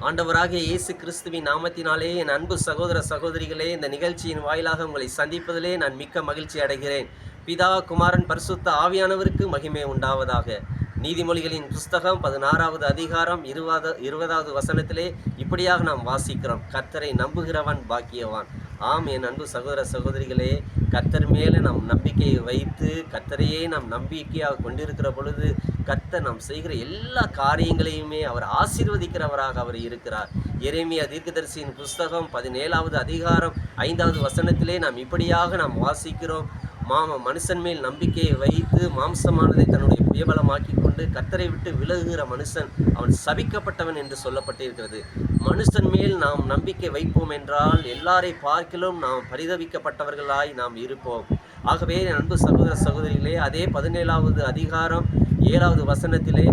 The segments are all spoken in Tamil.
ஆண்டவராக இயேசு கிறிஸ்துவின் நாமத்தினாலே என் அன்பு சகோதர சகோதரிகளே இந்த நிகழ்ச்சியின் வாயிலாக உங்களை சந்திப்பதிலே நான் மிக்க மகிழ்ச்சி அடைகிறேன். பிதா குமாரன் பரிசுத்த ஆவியானவருக்கு மகிமை உண்டாவதாக. நீதிமொழிகளின் புஸ்தகம் பதினாறாவது அதிகாரம் இருபது இருபதாவது வசனத்திலே இப்படியாக நாம் வாசிக்கிறோம். கர்த்தரை நம்புகிறவன் பாக்கியவான். ஆம் என் அன்பு சகோதர சகோதரிகளே கர்த்தர் மேலே நம் நம்பிக்கையை வைத்து கர்த்தரையே நாம் நம்பிக்கையாக கொண்டிருக்கிற பொழுது கர்த்தர் நாம் செய்கிற எல்லா காரியங்களையுமே அவர் ஆசீர்வதிக்கிறவராக அவர் இருக்கிறார். எரேமியா தீர்க்கதரிசியின் புஸ்தகம் பதினேழாவது அதிகாரம் ஐந்தாவது வசனத்திலே நாம் இப்படியாக நாம் வாசிக்கிறோம். மாம மனுஷன் மேல் நம்பிக்கையை வைத்து மாம்சமானதை தன்னுடைய புயபலமாக்கி கொண்டு கத்தரை விட்டு விலகுகிற மனுஷன் அவன் சபிக்கப்பட்டவன் என்று சொல்லப்பட்டிருக்கிறது. மனுஷன் மேல் நாம் நம்பிக்கை வைப்போம் என்றால் எல்லாரை பார்க்கிலும் நாம் பரிதவிக்கப்பட்டவர்களாய் நாம் இருப்போம். ஆகவே அன்பு சகோதர சகோதரிகளே அதே பதினேழாவது அதிகாரம் ஏழாவது வசனத்திலே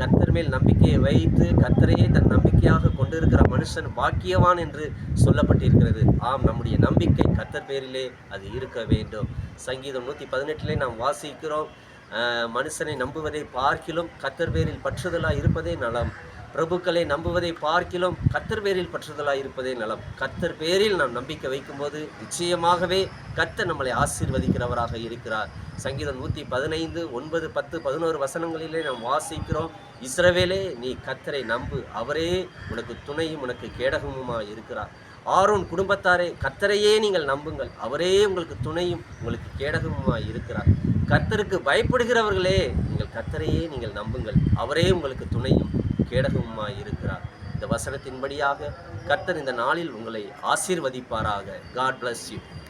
கர்த்தர் மேல் நம்பிக்கையை வைத்து கர்த்தரையே தன் நம்பிக்கையாக கொண்டிருக்கிற மனுஷன் பாக்கியவான் என்று சொல்லப்பட்டிருக்கிறது. ஆம் நம்முடைய நம்பிக்கை கர்த்தர் பேரிலே அது இருக்க வேண்டும். சங்கீதம் நூற்றி பதினெட்டிலே நாம் வாசிக்கிறோம் அஹ், மனுஷனை நம்புவதை பார்க்கிலும் கத்தர் பேரில் பற்றுதலாக இருப்பதே நலம். பிரபுக்களை நம்புவதை பார்க்கிலும் கத்தர் பேரில் பற்றுதலாக இருப்பதே நலம். கத்தர் பேரில் நாம் நம்பிக்கை வைக்கும்போது நிச்சயமாகவே கத்தர் நம்மளை ஆசீர்வதிக்கிறவராக இருக்கிறார். சங்கீதம் நூற்றி பதினைந்து ஒன்பது பத்து பதினோரு வசனங்களிலே நாம் வாசிக்கிறோம் இஸ்ரவேலே நீ கத்தரை நம்பு. அவரே உனக்கு துணையும் உனக்கு கேடகமுமா இருக்கிறார். ஆரோன் குடும்பத்தாரே கர்த்தரையே நீங்கள் நம்புங்கள். அவரே உங்களுக்கு துணையும் உங்களுக்கு கேடகமுமாய் இருக்கிறார். கர்த்தருக்கு பயப்படுகிறவர்களே நீங்கள் கர்த்தரையே நீங்கள் நம்புங்கள். அவரே உங்களுக்கு துணையும் கேடகமுமாய் இருக்கிறார். இந்த வசனத்தின்படியாக கர்த்தர் இந்த நாளில் உங்களை ஆசீர்வதிப்பாராக. God bless you